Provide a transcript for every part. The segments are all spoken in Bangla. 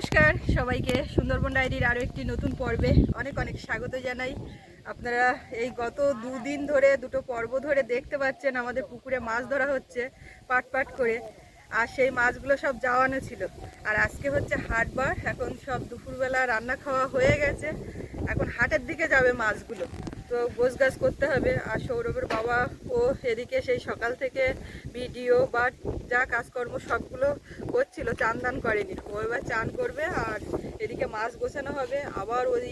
নমস্কার, সবাইকে সুন্দরবন ডায়েরির আরও একটি নতুন পর্বে অনেক অনেক স্বাগত জানাই। আপনারা এই গত দুদিন ধরে, দুটো পর্ব ধরে দেখতে পাচ্ছেন আমাদের পুকুরে মাছ ধরা হচ্ছে পাট পাট করে। আর সেই মাছগুলো সব যাওয়ানো ছিল। আর আজকে হচ্ছে হাটবার, এখন সব দুপুরবেলা রান্না খাওয়া হয়ে গেছে। এখন হাটের দিকে যাবে মাছগুলো। তো গোছ গাছ করতে হবে। আর সৌরভের বাবা ও এদিকে সেই সকাল থেকে ভিডিও বা যা কাজকর্ম সবগুলো করছিল চান দান করেনি। ও এবার চান করবে আর এদিকে মাছ গোছানো হবে। আবার ওই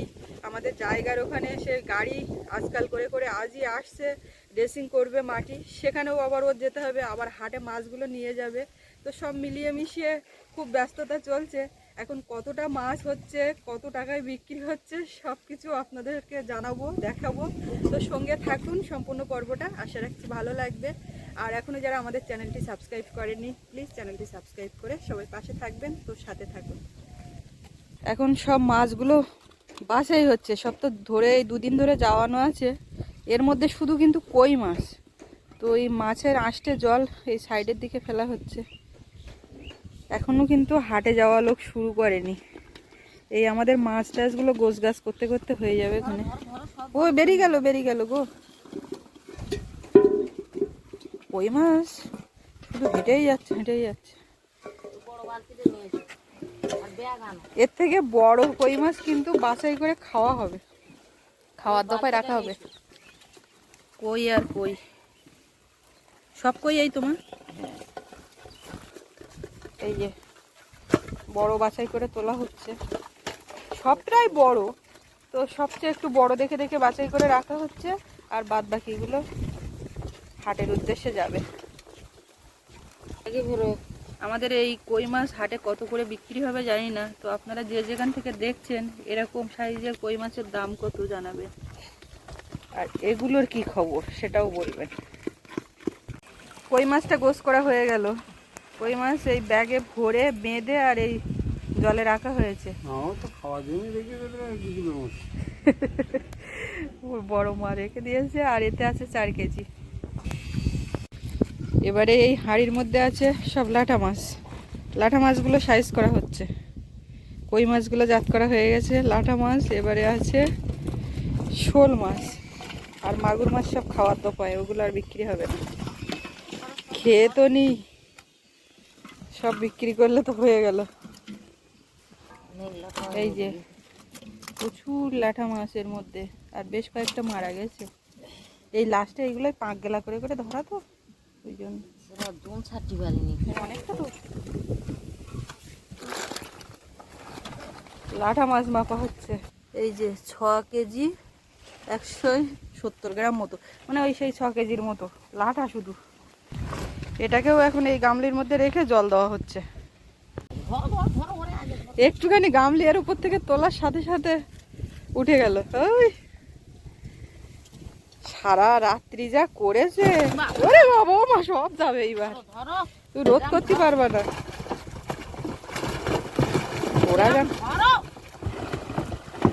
আমাদের জায়গার ওখানে সে গাড়ি আজকাল করে করে আজই আসছে, ড্রেসিং করবে মাটি। সেখানেও আবার ওর যেতে হবে। আবার হাটে মাছগুলো নিয়ে যাবে। তো সব মিলিয়ে মিশিয়ে খুব ব্যস্ততা চলছে। এখন কতটা মাছ হচ্ছে, কত টাকায় বিক্রি হচ্ছে সব কিছু আপনাদেরকে জানাব, দেখাবো। তো সঙ্গে থাকুন, সম্পূর্ণ পর্বটা। আশা রাখছি ভালো লাগবে। আর এখনও যারা আমাদের চ্যানেলটি সাবস্ক্রাইব করেনি প্লিজ চ্যানেলটি সাবস্ক্রাইব করে সবাই পাশে থাকবেন, তো সাথে থাকুন। এখন সব মাছগুলো বাসাই হচ্ছে। সব তো ধরে এই দুদিন ধরে যাওয়ানো আছে। এর মধ্যে শুধু কিন্তু কই মাছ। তো এই মাছের আঁশটে জল এই সাইডের দিকে ফেলা হচ্ছে। এখনও কিন্তু হাটে যাওয়া লোক শুরু করেনি। এই আমাদের মাছ টাছগুলো গোছ গাছ করতে করতে হয়ে যাবে এখানে। ও বেরিয়ে গেল বেরিয়ে গেল গো। কই মাছ? শুধু হেঁটেই যাচ্ছে হেঁটেই যাচ্ছে। এর থেকে বড় কই মাছ কিন্তু বাছাই করে খাওয়া হবে। খাওয়ার দফায় রাখা হবে। কই আর কই? সব কই এই তোমার? এই যে, বড় বাছাই করে তোলা হচ্ছে। সবটাই বড়। তো সবচেয়ে একটু বড় দেখে দেখে বাছাই করে রাখা হচ্ছে, আর বাদ বাকিগুলো হাটের উদ্দেশ্যে যাবে। আমাদের এই কই মাছ হাটে কত করে বিক্রি হবে জানি না, তো আপনারা যে যেখান থেকে দেখছেন, এরকম সাইজের কই মাছের দাম কত জানাবে। আর এগুলোর কি খবর, সেটাও বলবেন। কই মাছটা গোস করা হয়ে গেল। কই মাছ এই ব্যাগে ভরে বেঁধে আর এই জলে রাখা হয়েছে। ওর বড় মা রেখে দিয়েছে আর এতে আছে চার কেজি। এবারে এই হাঁড়ির মধ্যে আছে সব লাটা মাছ। লাটা মাছগুলো সাইজ করা হচ্ছে। কই মাছগুলো জাত করা হয়ে গেছে? লাটা মাছ এবারে আছে শোল মাছ। আর মাগুর মাছ সব খাওয়ার তো পায় ওগুলো আর বিক্রি হবে না। খেয়ে তো নিই সব বিক্রি করলে তো হয়ে গেল। এই যে প্রচুর ল্যাঠা মাছের মধ্যে আর বেশ কয়েকটা মারা গেছে। এই লাস্টে এইগুলোই পাঁক গেলা করে করে ধরা তো ওই জন্য। অনেকটা তো। লাঠা মাছ মাপা হচ্ছে। এই যে ছ কেজি একশো সত্তর গ্রাম মতো। মানে ওই সেই ছ কেজির মতো। লাঠা শুধু। এটাকেও এখন এই গামলির মধ্যে রেখে জল দেওয়া হচ্ছে। একটুখানি গামলি এর উপর থেকে তোলার সাথে সাথে উঠে গেল। ওই, সারা রাত্রি যা করেছে। ওরে বাবা মা, সব যাবে এইবার। তুই রোধ করতে পারবে না। ওরা গান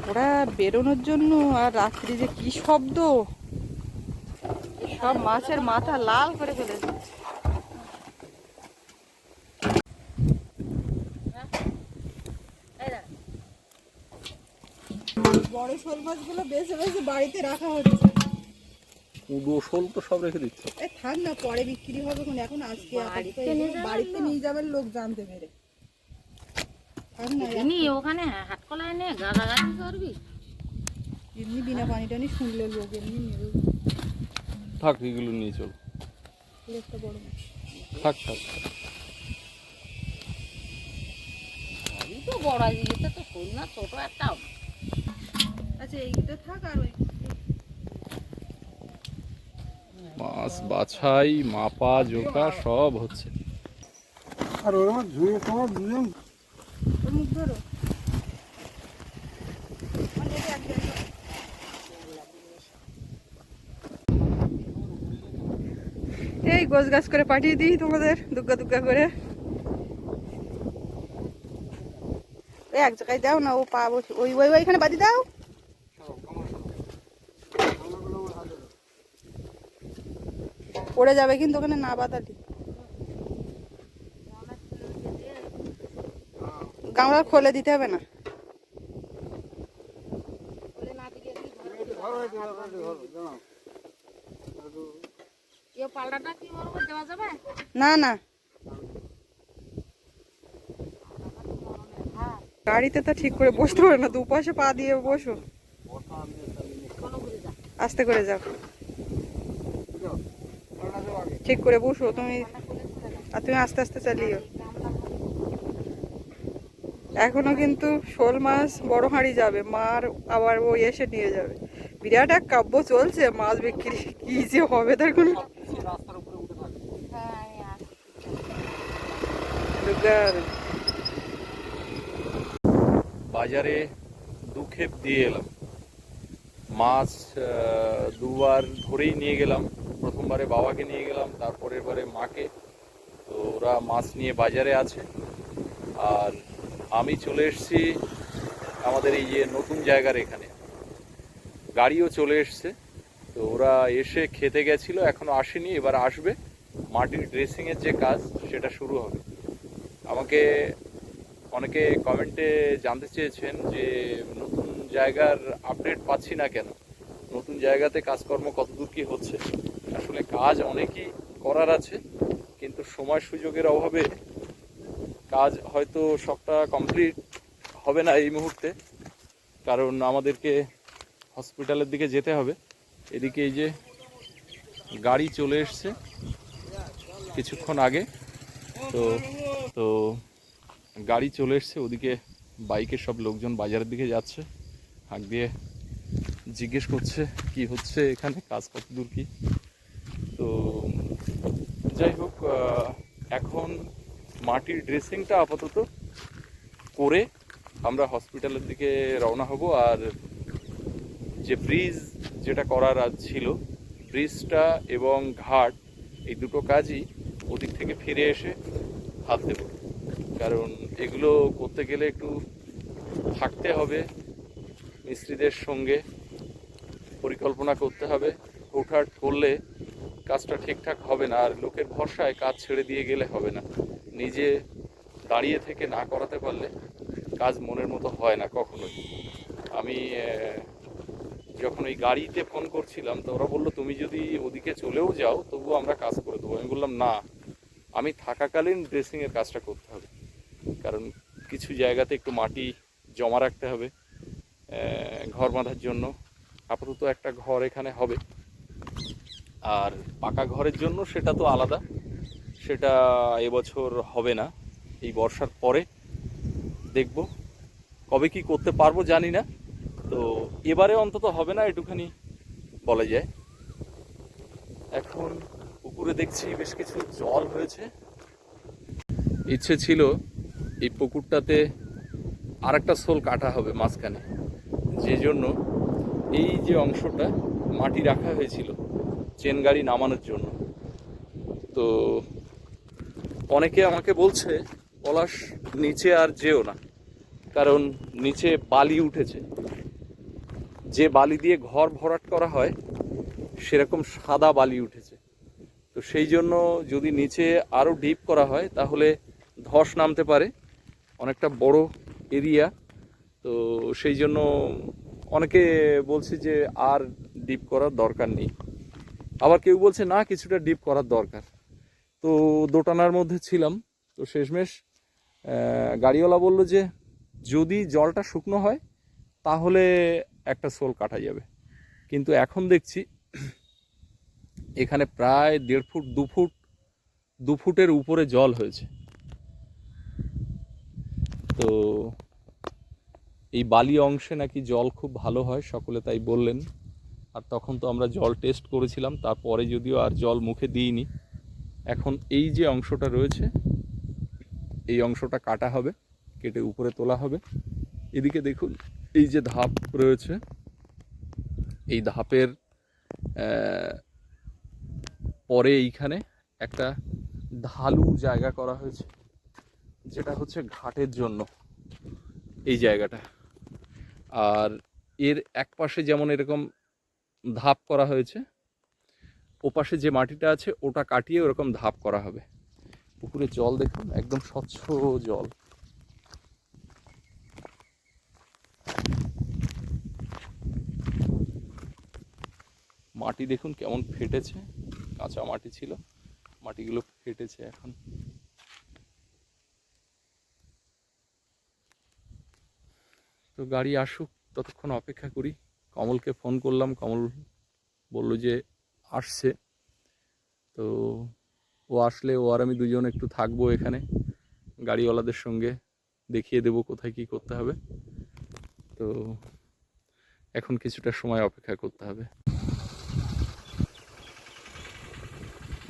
ওরা বেরোনোর জন্য আর রাত্রি যে কি শব্দ। সব মাছের মাথা লাল করে ফেলে বড় শোল মাছগুলো বেছে বেছে বাড়িতে রাখা হচ্ছে। শোল তো সব রেখে দিচ্ছে। এ থাক না পরে বিক্রি হবে কোন এখন আজকে আপাতত বাড়িতে নিয়ে যাবেন লোক জানতে পেরে। এমনি ওখানে হাট কলায় নে গাদাগাদি করবি? এমনি বিনা পানি টানি শুনলে লোক এমনি নেবে থাক এগুলো নিয়ে চল। একটা বড় মাছ। থাক থাক। তো বড় জিনিসটা তো শোল না ছোট একটা এইটা থাক আর ওই মাছ বাছাই মাপা জোকা সব হচ্ছে। আর ওর আমার তোমার দুজন। মুখ ধরো। এটা একদম এই গোছ গাছ করে পাঠিয়ে দিই তোমাদের দুগ্গা দুগ্গা করে। এই এক জায়গায় দাও না ও পা বসে ওই ওই ওইখানে বাদি দাও। পড়ে যাবে কিন্তু ওখানে না বাতালি কামড়া খোলে দিতে হবে না। না না না। হ্যাঁ গাড়িতে তো ঠিক করে বসতে পারে না দুপাশে পা দিয়ে বসো। আস্তে করে যাও। ঠিক করে বসো, তুমি আর তুমি আস্তে আস্তে চালিও। এখনও কিন্তু শোল মাছ বড় হাঁড়ি যাবে, মার আবার ও এসে নিয়ে যাবে। বিরাট এক কাব্য চলছে, মাছ বিক্রি কি যে হবে তার কোনো। বাজারে দু খেপ দিয়ে এলাম। মাছ দুবার ধরেই নিয়ে গেলাম। প্রথমবারে বাবাকে নিয়ে গেলাম, তারপরের বারে মাকে। তো ওরা মাছ নিয়ে বাজারে আছে। আর আমি চলে এসেছি আমাদের এই যে নতুন জায়গার এখানে। গাড়িও চলে এসছে। তো ওরা এসে খেতে গেছিল, এখনও আসেনি, এবার আসবে। মাটির ড্রেসিংয়ের যে কাজ, সেটা শুরু হবে। আমাকে অনেকে কমেন্টে জানতে চেয়েছেন যে নতুন জায়গার আপডেট পাচ্ছি না কেন? নতুন জায়গাতে কাজকর্ম কতদূর কী হচ্ছে? আসলে কাজ অনেকই করার আছে, কিন্তু সময় সুযোগের অভাবে কাজ হয়তো সবটা কমপ্লিট হবে না এই মুহূর্তে। কারণ আমাদেরকে হসপিটালের দিকে যেতে হবে। এদিকে এই যে গাড়ি চলে এসছে কিছুক্ষণ আগে। তো তো গাড়ি চলে এসছে, ওদিকে বাইকের সব লোকজন বাজারের দিকে যাচ্ছে। হাঁক দিয়ে জিজ্ঞেস করছে, কি হচ্ছে এখানে? কাজ কত দূর কি? যাই হোক এখন মাটির ড্রেসিংটা আপাতত করে আমরা হসপিটালের দিকে রওনা হব। আর যে ব্রিজ যেটা করার আজ ছিল ব্রিজটা এবং ঘাট, এই দুটো কাজই ওদিক থেকে ফিরে এসে হাত দেব। কারণ এগুলো করতে গেলে একটু থাকতে হবে, মিস্ত্রিদের সঙ্গে পরিকল্পনা করতে হবে। হুটহাট করলে কাজটা ঠিকঠাক হবে না, আর লোকের ভরসায় কাজ ছেড়ে দিয়ে গেলে হবে না। নিজে দাঁড়িয়ে থেকে না করাতে পারলে কাজ মনের মতো হয় না কখনোই। আমি যখন ওই গাড়িতে ফোন করছিলাম, তো ওরা বলল, তুমি যদি ওদিকে চলেও যাও, তবুও আমরা কাজ করে দেবো। আমি বললাম, না, আমি থাকাকালীন ড্রেসিংয়ের কাজটা করতে হবে। কারণ কিছু জায়গাতে একটু মাটি জমা রাখতে হবে ঘর বাঁধার জন্য। আপাতত একটা ঘর এখানে হবে। আর পাকা ঘরের জন্য সেটা তো আলাদা। সেটা এবছর হবে না। এই বর্ষার পরে দেখব। কবে কি করতে পারব জানি না। তো এবারে অন্তত হবে না, একটুখানি বলা যায়। এখন পুকুরে দেখছি বেশ কিছু জল হয়েছে। ইচ্ছে ছিল এই পুকুরটাতে আর একটা শোল কাটা হবে মাঝখানে। যে জন্য এই যে অংশটা মাটি রাখা হয়েছিল। চেন গাড়ি নামানোর জন্য। তো অনেকে আমাকে বলছে, পলাশ নিচে আর যেও না, কারণ নিচে বালি উঠেছে। যে বালি দিয়ে ঘর ভরাট করা হয়, সেরকম সাদা বালি উঠেছে। তো সেই জন্য যদি নিচে আরও ডিপ করা হয়, তাহলে ধস নামতে পারে, অনেকটা বড় এরিয়া। তো সেই জন্য অনেকে বলছে যে আর ডিপ করার দরকার নেই। আবার কেউ বলছে, না, কিছুটা ডিপ করার দরকার। তো দোটানার মধ্যে ছিলাম। তো শেষমেশ গাড়িওয়ালা বলল যে, যদি জলটা শুকনো হয়, তাহলে একটা সোল কাটা যাবে। কিন্তু এখন দেখছি, এখানে প্রায় দেড় ফুট, দু ফুট, দু ফুটের উপরে জল হয়েছে। তো এই বালি অংশে নাকি জল খুব ভালো হয়, সকলে তাই বললেন। আর তখন তো আমরা জল টেস্ট করেছিলাম, তারপরে যদিও আর জল মুখে দিইনি। এখন এই যে অংশটা রয়েছে, এই অংশটা কাটা হবে, কেটে উপরে তোলা হবে। এদিকে দেখুন, এই যে ধাপ রয়েছে, এই ধাপের পরে এইখানে একটা ঢালু জায়গা করা হয়েছে, যেটা হচ্ছে ঘাটের জন্য, এই জায়গাটা। আর এর এক পাশে যেমন এরকম ধাপ করা হয়েছে। ওপাশে যে মাটিটা আছে, ওটা কাটিয়ে ওরকম ধাপ করা হবে। পুকুরে জল দেখুন, একদম স্বচ্ছ জল। মাটি দেখুন কেমন ফেটেছে, কাঁচা মাটি ছিল, মাটিগুলো ফেটেছে এখন। তো গাড়ি আসুক, ততক্ষণ অপেক্ষা করি। কমলকে ফোন করলাম, কমল বলল যে আসছে। তো ও আসলে, ও আর আমি দুজন একটু থাকব এখানে, গাড়িওয়ালাদের সঙ্গে। দেখিয়ে দেবো কোথায় কি করতে হবে। তো এখন কিছুটা সময় অপেক্ষা করতে হবে।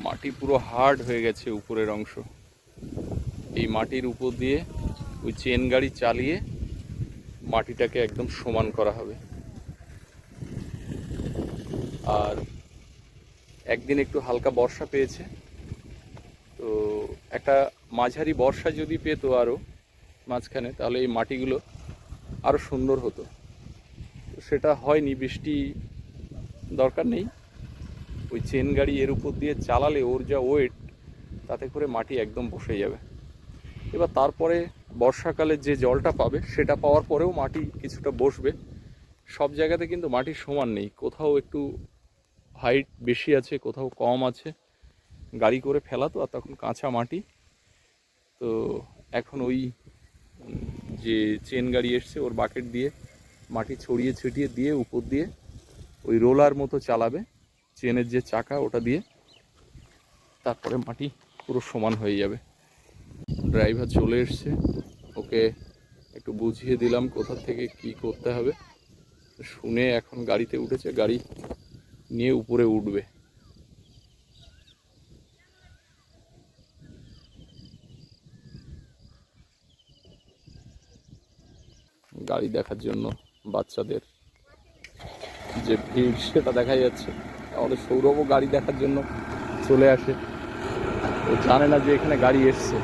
মাটি পুরো হার্ড হয়ে গেছে উপরের অংশ। এই মাটির উপর দিয়ে ওই চেন গাড়ি চালিয়ে মাটিটাকে একদম সমান করা হবে। আর একদিন একটু হালকা বর্ষা পেয়েছে। তো একটা মাঝারি বর্ষা যদি পেতো আরও মাঝখানে, তাহলে এই মাটিগুলো আরও সুন্দর হতো। সেটা হয়নি, বৃষ্টি দরকার নেই। ওই চেন গাড়ি এর উপর দিয়ে চালালে ওর যা ওয়েট তাতে করে মাটি একদম বসে যাবে। এবার তারপরে বর্ষাকালে যে জলটা পাবে, সেটা পাওয়ার পরেও মাটি কিছুটা বসবে। সব জায়গাতে কিন্তু মাটি সমান নেই, কোথাও একটু হাইট বেশি আছে, কোথাও কম আছে। গাড়ি করে ফেলা তো আর তখন কাঁচা মাটি। তো এখন ওই যে চেন গাড়ি এসছে ওর বাকেট দিয়ে মাটি ছড়িয়ে ছিটিয়ে দিয়ে উপর দিয়ে ওই রোলার মতো চালাবে, চেনের যে চাকা ওটা দিয়ে। তারপরে মাটি পুরো সমান হয়ে যাবে। ড্রাইভার চলে এসছে। ওকে একটু বুঝিয়ে দিলাম কোথা থেকে কি করতে হবে। শুনে এখন গাড়িতে উঠেছে, গাড়ি নিয়ে উপরে উঠবে। গাড়ি দেখার জন্য বাচ্চাদের যে ভিড় সেটা দেখা যাচ্ছে। আমাদের সৌরভও গাড়ি দেখার জন্য চলে আসে। ও জানে না যে এখানে গাড়ি এসছে।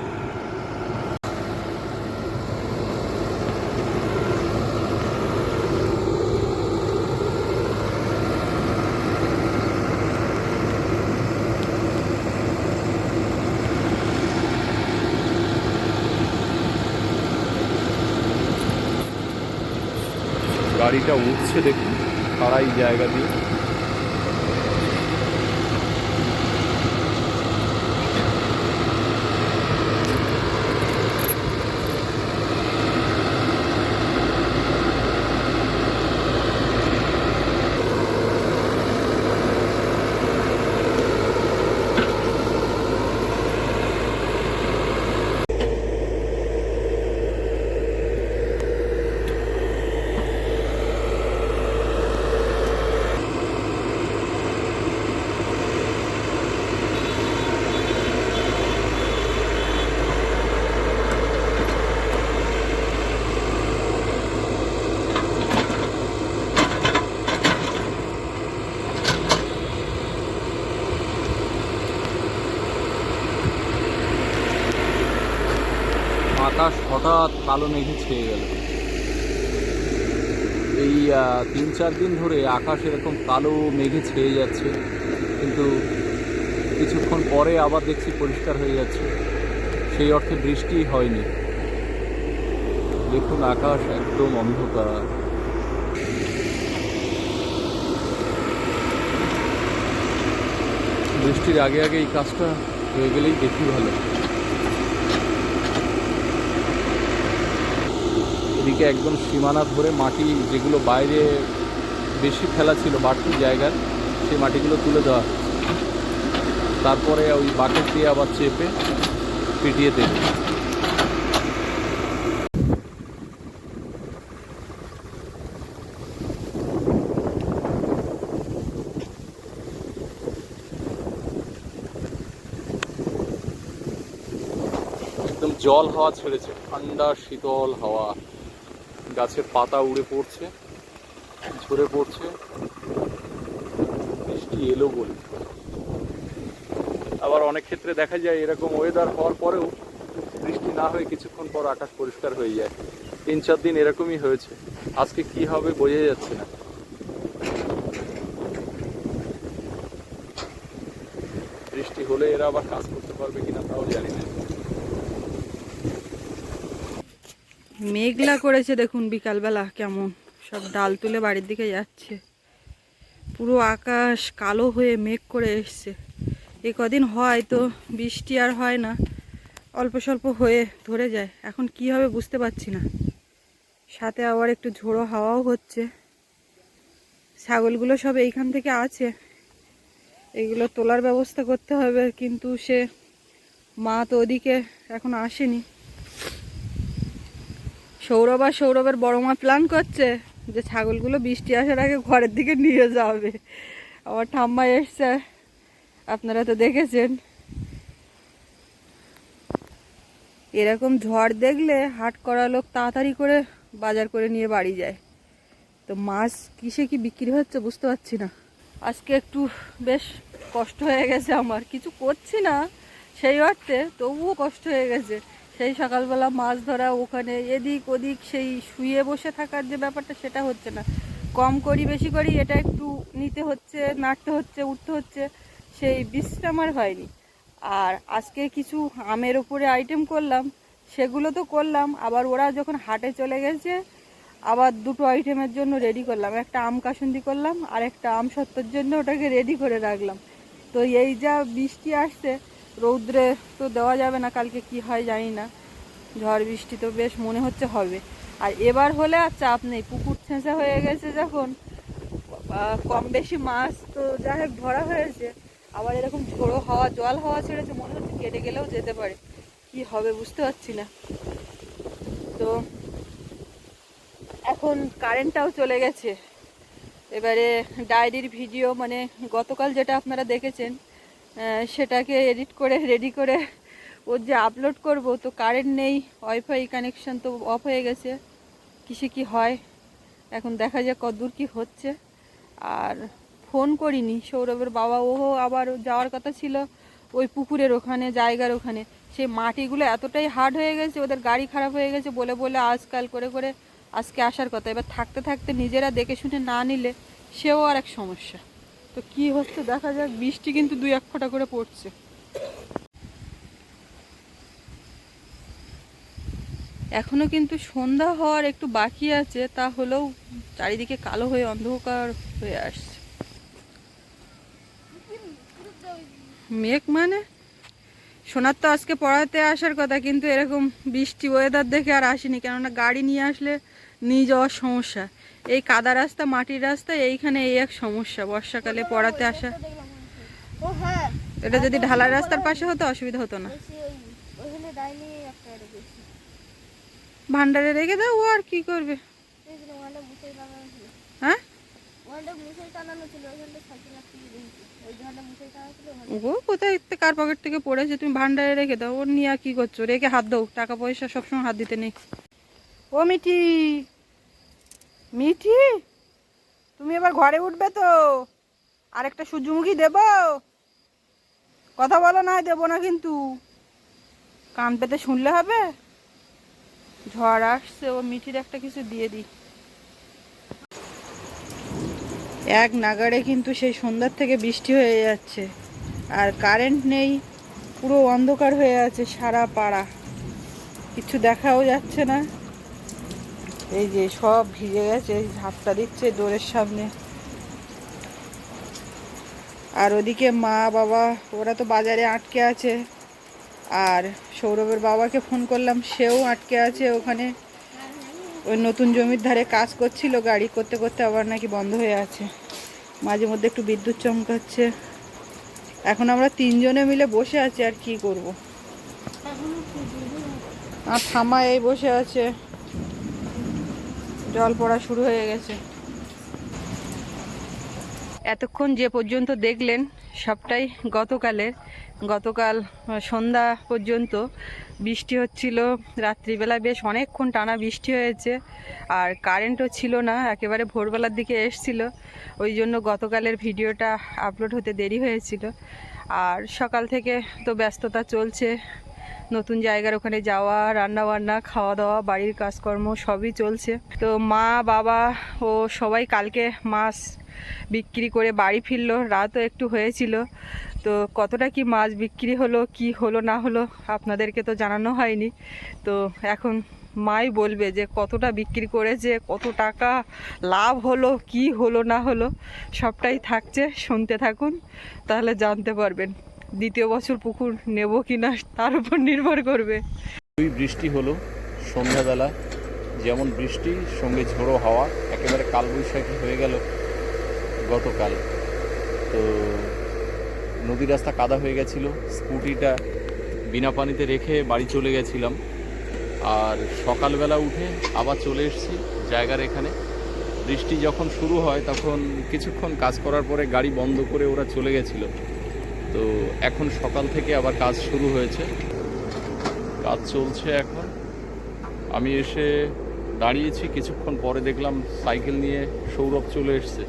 গাড়িটা উঠছে দেখুন তারাই জায়গা দিয়ে আকাশ হঠাৎ কালো মেঘে ছেয়ে গেল। এই তিন চার দিন ধরে আকাশ এরকম কালো মেঘে ছেয়ে যাচ্ছে, কিন্তু কিছুক্ষণ পরে আবার দেখছি পরিষ্কার হয়ে যাচ্ছে। সেই অর্থে বৃষ্টি হয়নি। দেখুন আকাশ একদম অন্ধকার। বৃষ্টির আগে আগে এই কাজটা হয়ে গেলেই দেখি ভালো। এদিকে একদম সীমানা ধরে মাটি যেগুলো বাইরে বেশি ফেলা ছিল বাড়তি জায়গার, সেই মাটিগুলো তুলে দেওয়া তারপরে ওই বাকেট দিয়ে আবার চেপে পিটিয়ে দেবে। একদম জল হাওয়া ছেড়েছে, ঠান্ডা, শীতল হাওয়া। গাছের পাতা উড়ে পড়ছে, ঝরে পড়ছে। বৃষ্টি এলো বলে। আবার অনেক ক্ষেত্রে দেখা যায় এরকম ওয়েদার হওয়ার পরেও বৃষ্টি না হয়ে কিছুক্ষণ পর আকাশ পরিষ্কার হয়ে যায়। তিন চার দিন এরকমই হয়েছে। আজকে কি হবে বোঝা যাচ্ছে না। বৃষ্টি হলে এরা আবার কাজ করতে পারবে কিনা তাও জানি না। মেঘলা করেছে দেখুন বিকালবেলা, কেমন। সব ডাল তুলে বাড়ির দিকে যাচ্ছে। পুরো আকাশ কালো হয়ে মেঘ করে এসছে। এ কদিন হয় তো, বৃষ্টি আর হয় না। অল্প স্বল্প হয়ে ধরে যায়। এখন কি হবে বুঝতে পারছি না। সাথে আবার একটু ঝোড়ো হাওয়াও হচ্ছে। ছাগলগুলো সব এইখান থেকে আছে। এগুলো তোলার ব্যবস্থা করতে হবে, কিন্তু সে মা তো ওদিকে এখন আসেনি। সৌরভ আর সৌরভের বড় মা প্ল্যান করছে যে ছাগলগুলো বৃষ্টি আসার আগে ঘরের দিকে নিয়ে যাবে। আমার ঠাম্মা এসছে। আপনারা তো দেখেছেন। এরকম ঝড় দেখলে হাট করা লোক তাড়াতাড়ি করে বাজার করে নিয়ে বাড়ি যায়। তো মাছ কিসে কি বিক্রি হচ্ছে বুঝতে পারছি না। আজকে একটু বেশ কষ্ট হয়ে গেছে আমার। কিছু করছি না সেই অর্থে তবুও কষ্ট হয়ে গেছে। সেই সকালবেলা মাছ ধরা ওখানে, এদিক ওদিক সেই শুয়ে বসে থাকার যে ব্যাপারটা সেটা হচ্ছে না। কম করি, বেশি করি, এটা একটু নিতে হচ্ছে, নাড়তে হচ্ছে, উঠতে হচ্ছে, সেই বিশ্রাম আর হয়নি। আর আজকে কিছু আমের উপরে আইটেম করলাম, সেগুলো তো করলাম, আবার ওরা যখন হাটে চলে গেছে, আবার দুটো আইটেমের জন্য রেডি করলাম। একটা আম কাসুন্দি করলাম, আর একটা আম সত্তর জন্য ওটাকে রেডি করে রাখলাম। তো এই যা বৃষ্টি আসছে রৌদ্রে তো দেওয়া যাবে না, কালকে কি হয় জানি না। ঝড় বৃষ্টি তো বেশ মনে হচ্ছে হবে। আর এবার হলে আর চাপ নেই, পুকুর ছেঁচা হয়ে গেছে যখন। কম বেশি মাছ তো যাই হোক ধরা হয়েছে। আবার এরকম ঝোড়ো হাওয়া, জল হাওয়া ছেড়েছে, মনে হচ্ছে কেটে গেলেও যেতে পারে। কি হবে বুঝতে পারছি না। তো এখন কারেন্টটাও চলে গেছে। এবারে ডায়েরির ভিডিও মানে গতকাল যেটা আপনারা দেখেছেন সেটাকে এডিট করে রেডি করে ওর যে আপলোড করব, তো কারেন্ট নেই ওয়াইফাই কানেকশান তো অফ হয়ে গেছে। কিসে কি হয়? এখন দেখা যাক কতদূর কি হচ্ছে। আর ফোন করিনি, সৌরভের বাবা ও আবার যাওয়ার কথা ছিল ওই পুকুরের ওখানে, জায়গার ওখানে। সেই মাটিগুলো এতটাই হার্ড হয়ে গেছে, ওদের গাড়ি খারাপ হয়ে গেছে, বলে বলে, আজকাল করে করে আজকে আসার কথা। এবার থাকতে থাকতে নিজেরা দেখে শুনে না নিলে সেও আর এক সমস্যা। তো কি হচ্ছে দেখা যাক, বৃষ্টি কিন্তু দুই এক ফোঁটা করে পড়ছে। এখনও কিন্তু সন্ধ্যা হওয়ার একটু বাকি আছে, তা হলেও চারিদিকে কালো হয়ে অন্ধকার হয়ে আসছে। মেঘ মানে? সোনার তো আজকে পড়াতে আসার কথা, কিন্তু এরকম বৃষ্টি ওয়েদার দেখে আর আসেনি, কেননা গাড়ি নিয়ে আসলে নিয়ে যাওয়ার সমস্যা। এই কাদা রাস্তা, মাটির রাস্তা, এইখানে এই এক সমস্যা। বর্ষাকালে পড়াতে আসা। এটা যদি ঢালাই রাস্তার পাশে হতো, অসুবিধা হতো না। ভান্ডারে রেখে দাও, ও আর কি করবে? হ্যাঁ? কোথায় কার পকেট থেকে পড়েছে? তুমি ভান্ডারে রেখে দাও। ওর নিয়ে কি করছ? রেখে হাত দাও। টাকা পয়সা সবসময় হাত দিতে নেই। ও মিঠি মিঠি, তুমি এবার ঘরে উঠবে তো। আরেকটা সূর্যমুখী দেব। কথা বলো না, দেবো না কিন্তু। কান পেতে শুনলে হবে? ঝড় আসছে, ও মিঠির একটা কিছু দিয়ে দিই। এক নাগাড়ে কিন্তু সেই সন্ধ্যার থেকে বৃষ্টি হয়ে যাচ্ছে। আর কারেন্ট নেই, পুরো অন্ধকার হয়ে আছে সারা পাড়া। কিছু দেখাও যাচ্ছে না। এই যে সব ভিজে গেছে ঝাপটা দিচ্ছে ডোরের সামনে। আর ওদিকে মা বাবা ওরা তো বাজারে আটকে আছে। আর সৌরভের বাবাকে ফোন করলাম সেও আটকে আছে ওখানে। ওই নতুন জমির ধারে কাজ করছিল গাড়ি করতে করতে আবার নাকি বন্ধ হয়ে আছে। মাঝে মধ্যে একটু বিদ্যুৎ চমকাচ্ছে। এখন আমরা তিনজনে মিলে বসে আছি আর কি করব? আর থামা এই বসে আছে। জল পড়া শুরু হয়ে গেছে। এতক্ষণ যে পর্যন্ত দেখলেন, সবটাই গতকালের। গতকাল সন্ধ্যা পর্যন্ত বৃষ্টি হচ্ছিল। রাত্রিবেলা বেশ অনেকক্ষণ টানা বৃষ্টি হয়েছে। আর কারেন্টও ছিল না, একেবারে ভোরবেলার দিকে এসছিল। ওই জন্য গতকালের ভিডিওটা আপলোড হতে দেরি হয়েছিল। আর সকাল থেকে তো ব্যস্ততা চলছে। নতুন জায়গার ওখানে যাওয়া রান্না বান্না খাওয়া দাওয়া বাড়ির কাজকর্ম সবই চলছে। তো মা, বাবা ও সবাই কালকে মাছ বিক্রি করে বাড়ি ফিরলো। রাতও একটু হয়েছিল। তো কতটা কি মাছ বিক্রি হলো, কি হলো, না হলো আপনাদেরকে তো জানানো হয়নি। তো এখন মাই বলবে যে কতটা বিক্রি করেছে, কত টাকা লাভ হলো, কি হলো, না হলো, সবটাই থাকছে। শুনতে থাকুন, তাহলে জানতে পারবেন। দ্বিতীয় বছর পুকুর নেব কি না তার উপর নির্ভর করবে। ওই বৃষ্টি হলো সন্ধ্যাবেলা। যেমন বৃষ্টি, সঙ্গে ঝোড়ো হাওয়া, একেবারে কালবৈশাখী হয়ে গেল গতকাল। তো নদী রাস্তা কাদা হয়ে গেছিল, স্কুটিটা বিনা পানিতে রেখে বাড়ি চলে গেছিলাম। আর সকালবেলা উঠে আবার চলে এসেছি জায়গার এখানে। বৃষ্টি যখন শুরু হয়, তখন কিছুক্ষণ কাজ করার পরে গাড়ি বন্ধ করে ওরা চলে গেছিল। তো এখন সকাল থেকে আবার কাজ শুরু হয়েছে। কাজ চলছে এখন। আমি এসে দাঁড়িয়েছি, কিছুক্ষণ পরে দেখলাম সাইকেল নিয়ে সৌরভ চলে এসছে।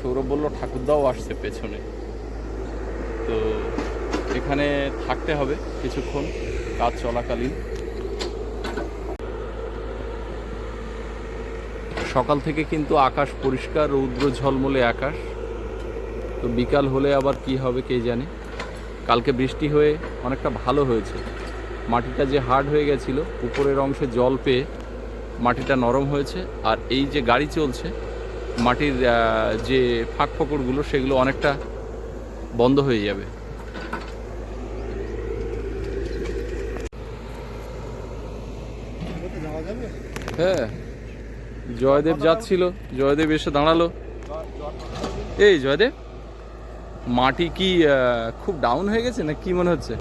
সৌরভ বলল, ঠাকুরদাও আসছে পেছনে। তো এখানে থাকতে হবে কিছুক্ষণ, কাজ চলাকালীন। সকাল থেকে কিন্তু আকাশ পরিষ্কার, রৌদ্র ঝলমলে আকাশ। তো বিকাল হলে আবার কি হবে কে জানে? কালকে বৃষ্টি হয়ে অনেকটা ভালো হয়েছে। মাটিটা যে হার্ড হয়ে গেছিল, উপরের অংশে জল পেয়ে মাটিটা নরম হয়েছে। আর এই যে গাড়ি চলছে, মাটির যে ফাঁক ফোকরগুলো সেগুলো অনেকটা বন্ধ হয়ে যাবে। হ্যাঁ জয়দেব যাচ্ছিল। জয়দেব এসে দাঁড়াল। এই জয়দেব? মাটি কি খুব ডাউন হয়ে গেছে না কি মনে হচ্ছে?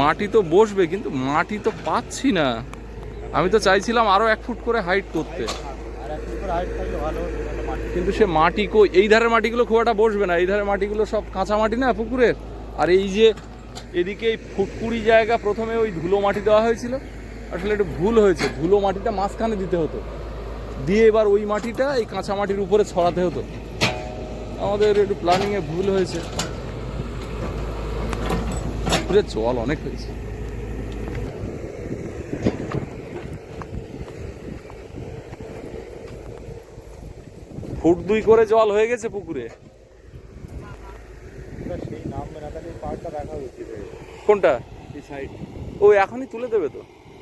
মাটি তো বসবে, কিন্তু মাটি তো পাচ্ছি না। আমি তো চাইছিলাম আরও এক ফুট করে হাইট করতে। কিন্তু সে মাটি কই, এই ধারের মাটিগুলো খুব একটা বসবে না। এই ধারের মাটিগুলো সব কাঁচা মাটি না পুকুরের? আর এই যে এদিকে এই ফুটকুড়ি জায়গা প্রথমে ওই ধুলো মাটি দেওয়া হয়েছিল, আসলে একটু ভুল হয়েছে। ধুলো মাটিটা মাঝখানে দিতে হতো। দিয়ে এবার ওই মাটিটা এই কাঁচা মাটির উপরে ছড়াতে হতো। আমাদের একটু প্ল্যানিংয়ে ভুল হয়েছে। পুকুরে জল অনেক হয়েছে। ফুট দুই করে জল হয়ে গেছে পুকুরে। কোনটা? এই সাইড ও এখনই তুলে দেবে তো?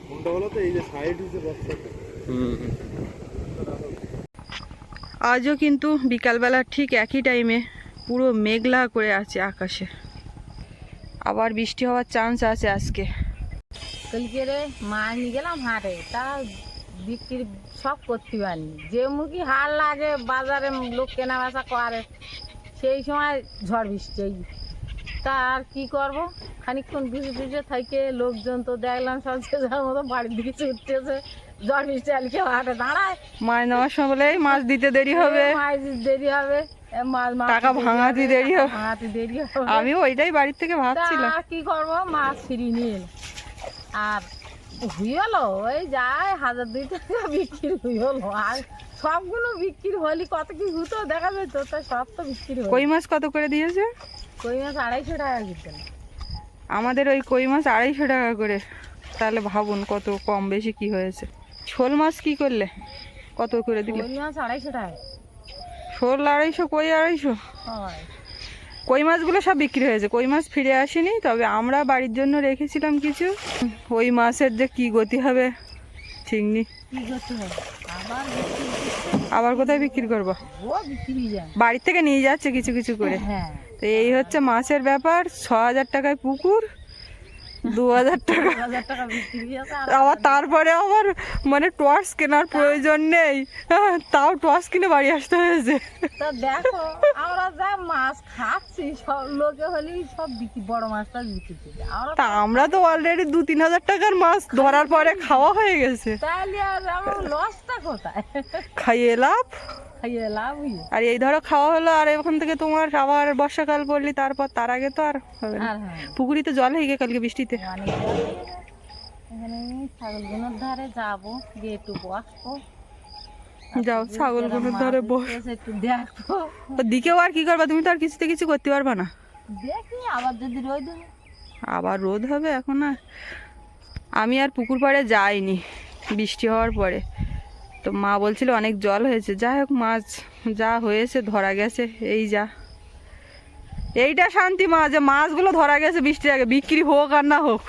কোনটা হলো তো? এই যে সাইড হিসেবে হুম। আজও কিন্তু বিকালবেলা ঠিক একই টাইমে পুরো মেঘলা করে আছে আকাশে। আবার বৃষ্টি হওয়ার চান্স আছে আজকে। কালকে রে মাছ নিয়ে গেলাম হাটে, তা বিক্রি সব করতে পারিনি। যে মুখী হাল লাগে, বাজারে লোক কেনা বেচা করে, সেই সময় ঝড় বৃষ্টি। তা আর কি করব? খানিকক্ষণ বৃষ্টি বৃষ্টি থেকে লোকজন তো দেখলাম সব যে মতো বাড়ির দিকে ছুটতেছে। ঝড় বৃষ্টি আলকে হাটে দাঁড়ায়। মাছ নেওয়ার সময় বলে "এই মাছ দিতে দেরি হবে। মাছ দেরি হবে। টাকা ভাঙাতে দেরি হবে ভাঙাতে দেরি হবে। আমি ওইটাই বাড়ির থেকে ভাবছিলাম। কি করব? মাছ ফিরিয়ে নিয়ে। আর হইল ওই যায় হাজার দুই টাকা বিক্রি হইল। আর সবগুলো বিক্রি হলি কত কি হতো দেখা যেত তা সব তো বিক্রি কই মাছ কত করে দিয়েছে? কই মাছ আড়াইশো টাকা কিনতেন আমাদের ওই কই মাছ আড়াইশো টাকা করে। তাহলে ভাবুন কত কম বেশি কি হয়েছে। শোল মাছ কি করলে? কত করে দিলে? মাছ আড়াইশো টাকা। শোল আড়াইশো কই আড়াইশো? কই মাছগুলো সব বিক্রি হয়েছে? কই মাছ ফিরে আসেনি? তবে আমরা বাড়ির জন্য রেখেছিলাম কিছু। ওই মাছের যে কি গতি হবে? ঠিক নেই হবে? আবার কোথায় বিক্রি করব? বাড়ির থেকে নিয়ে যাচ্ছে কিছু কিছু করে। হ্যাঁ। তো এই হচ্ছে মাছের ব্যাপার। ছ হাজার টাকায় পুকুর। দু হাজার টাকা আবার তারপরে আবার মানে টর্চ কেনার প্রয়োজন নেই। হ্যাঁ, তাও টর্চ কিনে বাড়ি আসতে হয়েছে। তা দেখো আমরা যা মাছ খাচ্ছি সব লোকে হলে সব বিক্রি বড় মাছটা বিক্রি তা আমরা তো অলরেডি দু তিন হাজার টাকার মাছ ধরার পরে খাওয়া হয়ে গেছে। তাহলে আর আমার লসটা কোথায়? খাইয়ে লাভ? খাইয়ে লাভ আর এই ধরো খাওয়া হলো আর ওখান থেকে তোমার আবার বর্ষাকাল পড়লি তারপর তার আগে তো আর হবে না। আর হ্যাঁ পুকুরি তো জল হয়ে গিয়ে কালকে বৃষ্টিতে। এখানে ছাগলগুলোর ধারে যাব গিয়ে একটু বসবো। যাও ছাগলগুলোর ধারে বস। একটু দেখব। দিকেও আর কি করবা? তুমি তো আর কিছুতে কিছু করতে পারবা না। দেখি আবার যদি রোদ আবার রোদ হবে এখন আর আমি আর পুকুর পাড়ে যাইনি বৃষ্টি হওয়ার পরে। তো মা বলছিল অনেক জল হয়েছে। যাই হোক, মাছ যা হয়েছে, ধরা গেছে। এই যা। এইটা শান্তি মা, যে মাছগুলো ধরা গেছে বৃষ্টির আগে। বিক্রি হোক আর না হোক।